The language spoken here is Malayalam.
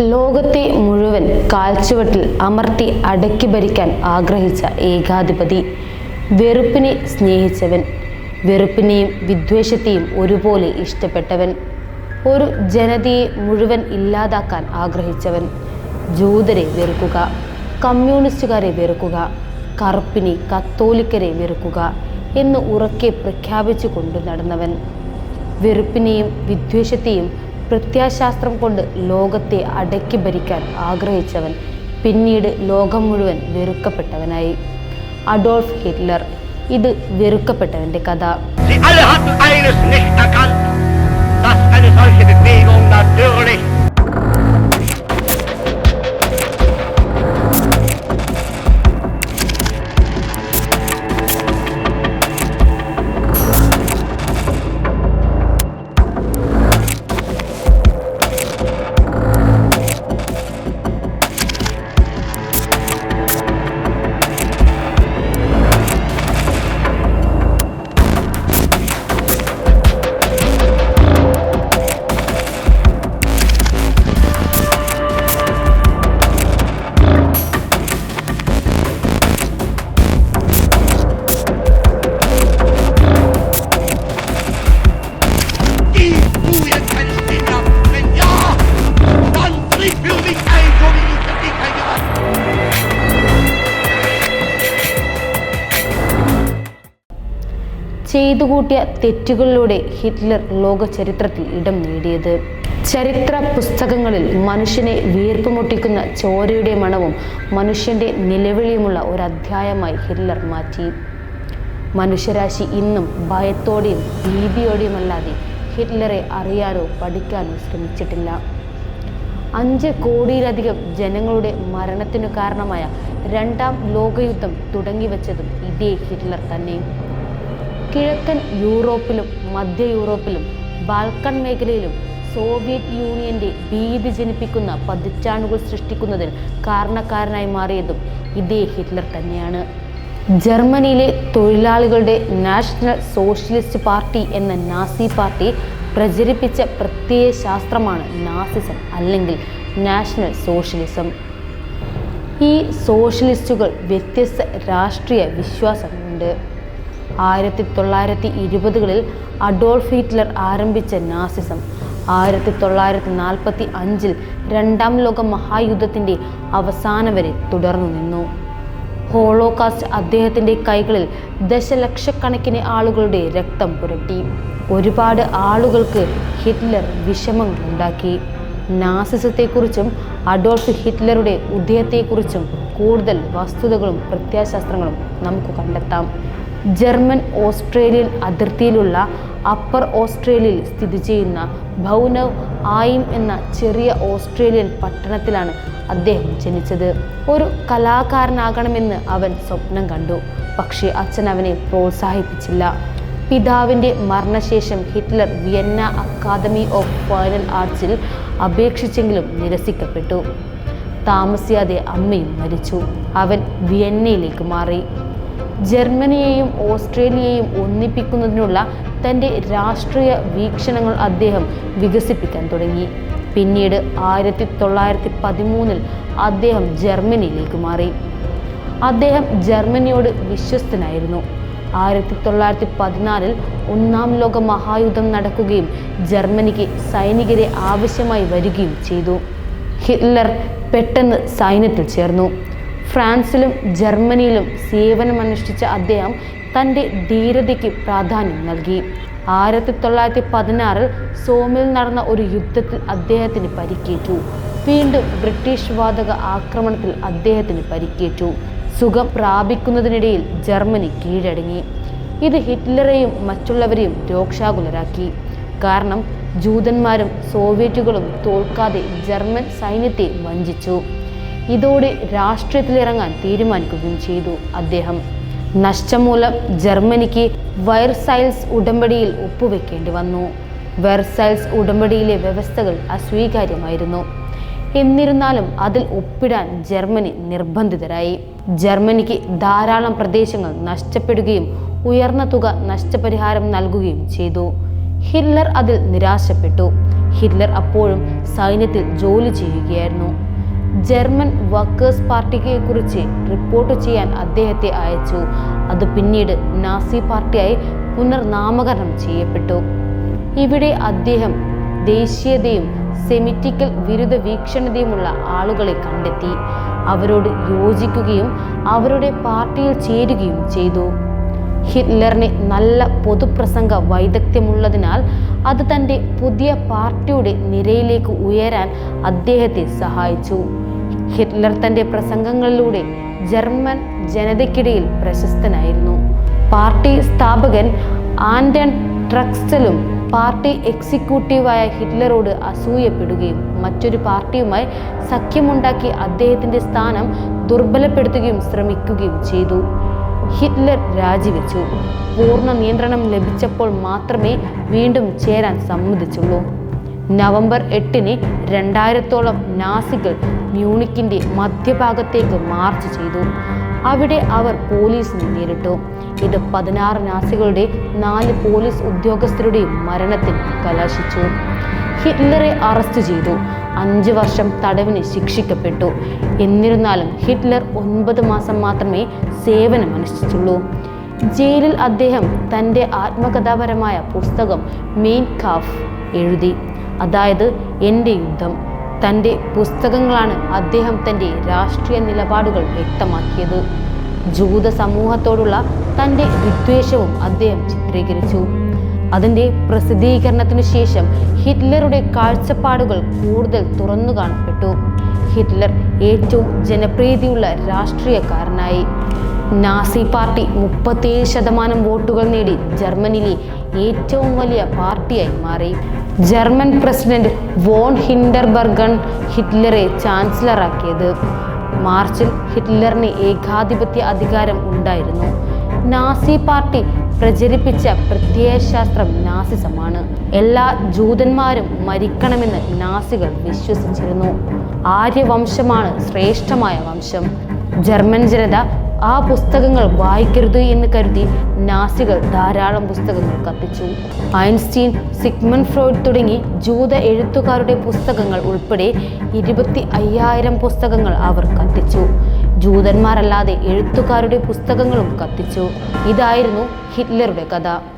ലോകത്തെ മുഴുവൻ കാൽച്ചുവട്ടിൽ അമർത്തി അടക്കി ഭരിക്കാൻ ആഗ്രഹിച്ച ഏകാധിപതി. വെറുപ്പിനെ സ്നേഹിച്ചവൻ വെറുപ്പിനെയും വിദ്വേഷത്തെയും ഒരുപോലെ ഇഷ്ടപ്പെട്ടവൻ ഒരു ജനതയെ മുഴുവൻ ഇല്ലാതാക്കാൻ ആഗ്രഹിച്ചവൻ. ജൂതരെ വെറുക്കുക കമ്മ്യൂണിസ്റ്റുകാരെ വെറുക്കുക കറുപ്പിനെ കത്തോലിക്കരെ വെറുക്കുക എന്ന് ഉറക്കെ പ്രഖ്യാപിച്ചു കൊണ്ടു നടന്നവൻ. വെറുപ്പിനെയും വിദ്വേഷത്തെയും പ്രത്യാശാസ്ത്രം കൊണ്ട് ലോകത്തെ അടക്കി ഭരിക്കാൻ ആഗ്രഹിച്ചവൻ പിന്നീട് ലോകം മുഴുവൻ വെറുക്കപ്പെട്ടവനായി. അഡോൾഫ് ഹിറ്റ്ലർ ഇത് വെറുക്കപ്പെട്ടവന്റെ കഥ. ചെയ്തു കൂട്ടിയ തെറ്റുകളിലൂടെ ഹിറ്റ്ലർ ലോക ചരിത്രത്തിൽ ഇടം നേടിയത്. ചരിത്ര പുസ്തകങ്ങളിൽ മനുഷ്യനെ വീർപ്പുമുട്ടിക്കുന്ന ചോരയുടെ മണവും മനുഷ്യന്റെ നിലവിളിയുമുള്ള ഒരു അധ്യായമായി ഹിറ്റ്ലർ മാറ്റി. മനുഷ്യരാശി ഇന്നും ഭയത്തോടെയും ഭീതിയോടെയുമല്ലാതെ ഹിറ്റ്ലറെ അറിയാനോ പഠിക്കാനോ ശ്രമിച്ചിട്ടില്ല. അഞ്ച് കോടിയിലധികം ജനങ്ങളുടെ മരണത്തിനു കാരണമായ രണ്ടാം ലോകയുദ്ധം തുടങ്ങിവെച്ചതും ഇതേ ഹിറ്റ്ലർ തന്നെ. കിഴക്കൻ യൂറോപ്പിലും മധ്യ യൂറോപ്പിലും ബാൽക്കൺ മേഖലയിലും സോവിയറ്റ് യൂണിയന്റെ ഭീതി ജനിപ്പിക്കുന്ന പതിറ്റാണ്ടുകൾ സൃഷ്ടിക്കുന്നതിൽ കാരണക്കാരനായി മാറിയതും ഇതേ ഹിറ്റ്ലർ തന്നെയാണ്. ജർമ്മനിയിലെ തൊഴിലാളികളുടെ നാഷണൽ സോഷ്യലിസ്റ്റ് പാർട്ടി എന്ന നാസി പാർട്ടി പ്രചരിപ്പിച്ച പ്രത്യയ ശാസ്ത്രമാണ് നാസിസം അല്ലെങ്കിൽ നാഷണൽ സോഷ്യലിസം. ഈ സോഷ്യലിസ്റ്റുകൾ വ്യത്യസ്ത രാഷ്ട്രീയ വിശ്വാസങ്ങളുണ്ട്. ആയിരത്തി തൊള്ളായിരത്തി ഇരുപതുകളിൽ അഡോൾഫ് ഹിറ്റ്ലർ ആരംഭിച്ച നാസിസം. ആയിരത്തി തൊള്ളായിരത്തി നാൽപ്പത്തി അഞ്ചിൽ രണ്ടാം ലോക മഹായുദ്ധത്തിന്റെ അവസാനം വരെ തുടർന്നു നിന്നു. ഹോളോകാസ്റ്റ് അദ്ദേഹത്തിന്റെ കൈകളിൽ ദശലക്ഷക്കണക്കിന് ആളുകളുടെ രക്തം പുരട്ടി. ഒരുപാട് ആളുകൾക്ക് ഹിറ്റ്ലർ വിഷമങ്ങളുണ്ടാക്കി. നാസിസത്തെക്കുറിച്ചും അഡോൾഫ് ഹിറ്റ്ലറുടെ ഉദയത്തെക്കുറിച്ചും കൂടുതൽ വസ്തുതകളും പ്രത്യാശാസ്ത്രങ്ങളും നമുക്ക് കണ്ടെത്താം. ജർമ്മൻ ഓസ്ട്രേലിയൻ അതിർത്തിയിലുള്ള അപ്പർ ഓസ്ട്രേലിയയിൽ സ്ഥിതി ചെയ്യുന്ന ഭൗനവ് ആയിം എന്ന ചെറിയ ഓസ്ട്രേലിയൻ പട്ടണത്തിലാണ് അദ്ദേഹം ജനിച്ചത്. ഒരു കലാകാരനാകണമെന്ന് അവൻ സ്വപ്നം കണ്ടു. പക്ഷേ അച്ഛൻ അവനെ പ്രോത്സാഹിപ്പിച്ചില്ല. പിതാവിന്റെ മരണശേഷം Hitler Vienna academy of final ആർട്സിൽ അപേക്ഷിച്ചെങ്കിലും നിരസിക്കപ്പെട്ടു. താമസിയാതെ അമ്മയും മരിച്ചു. അവൻ വിയന്നയിലേക്ക് മാറി. ജർമ്മനിയെയും ഓസ്ട്രേലിയയെയും ഒന്നിപ്പിക്കുന്നതിനുള്ള തന്റെ രാഷ്ട്രീയ വീക്ഷണങ്ങൾ അദ്ദേഹം വികസിപ്പിക്കാൻ തുടങ്ങി. പിന്നീട് ആയിരത്തി തൊള്ളായിരത്തി പതിമൂന്നിൽ അദ്ദേഹം ജർമ്മനിയിലേക്ക് മാറി. അദ്ദേഹം ജർമ്മനിയോട് വിശ്വസ്തനായിരുന്നു. ആയിരത്തി തൊള്ളായിരത്തി പതിനാലിൽ ഒന്നാം ലോക മഹായുദ്ധം നടക്കുകയും ജർമ്മനിക്ക് സൈനികരെ ആവശ്യമായി വരികയും ചെയ്തു. ഹിറ്റ്ലർ പെട്ടെന്ന് സൈന്യത്തിൽ ചേർന്നു. ഫ്രാൻസിലും ജർമ്മനിയിലും സേവനമനുഷ്ഠിച്ച അദ്ദേഹം തന്റെ ധീരതയ്ക്ക് പ്രാധാന്യം നൽകി. ആയിരത്തി തൊള്ളായിരത്തി പതിനാറിൽ സോമിൽ നടന്ന ഒരു യുദ്ധത്തിൽ അദ്ദേഹത്തിന് പരിക്കേറ്റു. വീണ്ടും ബ്രിട്ടീഷ് വാതക ആക്രമണത്തിൽ അദ്ദേഹത്തിന് പരിക്കേറ്റു. സുഖം പ്രാപിക്കുന്നതിനിടയിൽ ജർമ്മനി കീഴടങ്ങി. ഇത് ഹിറ്റ്ലറെയും മറ്റുള്ളവരെയും രോക്ഷാകുലരാക്കി. കാരണം ജൂതന്മാരും സോവിയറ്റുകളും തോൽക്കാതെ ജർമ്മൻ സൈന്യത്തെ വഞ്ചിച്ചു. ഇതോടെ രാഷ്ട്രീയത്തിലിറങ്ങാൻ തീരുമാനിക്കുകയും ചെയ്തു അദ്ദേഹം. നഷ്ടം മൂലം ജർമ്മനിക്ക് വയർസൈൽസ് ഉടമ്പടിയിൽ ഒപ്പുവെക്കേണ്ടി വന്നു. വെർസൈൽസ് ഉടമ്പടിയിലെ വ്യവസ്ഥകൾ അസ്വീകാര്യമായിരുന്നു. എന്നിരുന്നാലും അതിൽ ഒപ്പിടാൻ ജർമ്മനി നിർബന്ധിതരായി. ജർമ്മനിക്ക് ധാരാളം പ്രദേശങ്ങൾ നഷ്ടപ്പെടുകയും ഉയർന്ന തുക നഷ്ടപരിഹാരം നൽകുകയും ചെയ്തു. ഹിറ്റ്ലർ അതിൽ നിരാശപ്പെട്ടു. ഹിറ്റ്ലർ അപ്പോഴും സൈന്യത്തിൽ ജോലി ചെയ്യുകയായിരുന്നു. ജർമ്മൻ വർക്കേഴ്സ് പാർട്ടിയെ കുറിച്ച് റിപ്പോർട്ട് ചെയ്യാൻ അദ്ദേഹത്തെ അയച്ചു. അത് പിന്നീട് നാസി പാർട്ടിയായി പുനർനാമകരണം ചെയ്യപ്പെട്ടു. ഇവിടെ അദ്ദേഹം ദേശീയതയും സെമിറ്റിക്കൽ വിരുദ്ധ വീക്ഷണതയുമുള്ള ആളുകളെ കണ്ടെത്തി. അവരോട് യോജിക്കുകയും അവരുടെ പാർട്ടിയിൽ ചേരുകയും ചെയ്തു. ഹിറ്റ്ലറിന് നല്ല പൊതുപ്രസംഗ വൈദഗ്ധ്യമുള്ളതിനാൽ അത് തന്റെ പുതിയ പാർട്ടിയുടെ നിരയിലേക്ക് ഉയരാൻ അദ്ദേഹത്തെ സഹായിച്ചു. ഹിറ്റ്ലർ തന്റെ പ്രസംഗങ്ങളിലൂടെ ജർമ്മൻ ജനതയ്ക്കിടയിൽ പ്രശസ്തനായിരുന്നു. പാർട്ടി സ്ഥാപകൻ ആൻഡൺ ട്രക്സ്റ്റലും പാർട്ടി എക്സിക്യൂട്ടീവായ ഹിറ്റ്ലറോട് അസൂയപ്പെടുകയും മറ്റൊരു പാർട്ടിയുമായി സഖ്യമുണ്ടാക്കി അദ്ദേഹത്തിന്റെ സ്ഥാനം ദുർബലപ്പെടുത്തുകയും ശ്രമിക്കുകയും ചെയ്തു. ഹിറ്റ്ലർ രാജിവെച്ചു. പൂർണ നിയന്ത്രണം ലഭിച്ചപ്പോൾ മാത്രമേ വീണ്ടും ചേരാൻ സമ്മതിച്ചുള്ളൂ. നവംബർ എട്ടിന് രണ്ടായിരത്തോളം നാസികൾ മ്യൂണിക്കിന്റെ മധ്യഭാഗത്തേക്ക് മാർച്ച് ചെയ്തു. അവിടെ അവർ പോലീസിനെ നേരിട്ടു. ഇത് പതിനാറ് നാസികളുടെ നാല് പോലീസ് ഉദ്യോഗസ്ഥരുടെയും മരണത്തിൽ കലാശിച്ചു. ഹിറ്റ്ലറെ അറസ്റ്റ് ചെയ്തു. അഞ്ച് വർഷം തടവിന് ശിക്ഷിക്കപ്പെട്ടു. എന്നിരുന്നാലും ഹിറ്റ്ലർ ഒൻപത് മാസം മാത്രമേ സേവനം അനുഷ്ഠിച്ചുള്ളൂ ജയിലിൽ അദ്ദേഹം തന്റെ ആത്മകഥാപരമായ പുസ്തകം മെയിൻ കാഫ് എഴുതി. അതായത് എന്റെ യുദ്ധം. തന്റെ പുസ്തകങ്ങളാണ് അദ്ദേഹം തന്റെ രാഷ്ട്രീയ നിലപാടുകൾ വ്യക്തമാക്കിയത്. ജൂത സമൂഹത്തോടുള്ള തന്റെ വിദ്വേഷവും അദ്ദേഹം ചിത്രീകരിച്ചു. അതിന്റെ പ്രസിദ്ധീകരണത്തിനു ശേഷം ഹിറ്റ്ലറുടെ കാഴ്ചപ്പാടുകൾ കൂടുതൽ തുറന്നു കാണപ്പെട്ടു. ഹിറ്റ്ലർ ഏറ്റവും ജനപ്രീതിയുള്ള രാഷ്ട്രീയക്കാരനായി. നാസി പാർട്ടി മുപ്പത്തിയേഴ് ശതമാനം വോട്ടുകൾ നേടി ജർമ്മനിയിലെ ഏറ്റവും വലിയ പാർട്ടിയായി മാറി. ജർമ്മൻ പ്രസിഡന്റ് വോൺ ഹിൻഡർബർഗൺ ഹിറ്റ്ലറെ ചാൻസലറാക്കിയത്. മാർച്ചിൽ ഹിറ്റ്ലറിന് ഏകാധിപത്യ അധികാരം ഉണ്ടായിരുന്നു. നാസി പാർട്ടി പ്രചരിപ്പിച്ച പ്രത്യയശാസ്ത്രം നാസിസമാണ്. എല്ലാ ജൂതന്മാരും മരിക്കണമെന്ന് നാസികൾ വിശ്വസിച്ചിരുന്നു. ആര്യവംശമാണ് ശ്രേഷ്ഠമായ വംശം. ജർമ്മൻ ജനത ആ പുസ്തകങ്ങൾ വായിക്കരുത് എന്ന് കരുതി നാസികൾ ധാരാളം പുസ്തകങ്ങൾ കത്തിച്ചു. ഐൻസ്റ്റീൻ സിഗ്മൻ ഫ്രോയിഡ് തുടങ്ങി ജൂത എഴുത്തുകാരുടെ പുസ്തകങ്ങൾ ഉൾപ്പെടെ ഇരുപത്തി അയ്യായിരം പുസ്തകങ്ങൾ അവർ കത്തിച്ചു. ജൂതന്മാരല്ലാതെ എഴുത്തുകാരുടെ പുസ്തകങ്ങളും കത്തിച്ചു. ഇതായിരുന്നു ഹിറ്റ്ലറുടെ കഥ.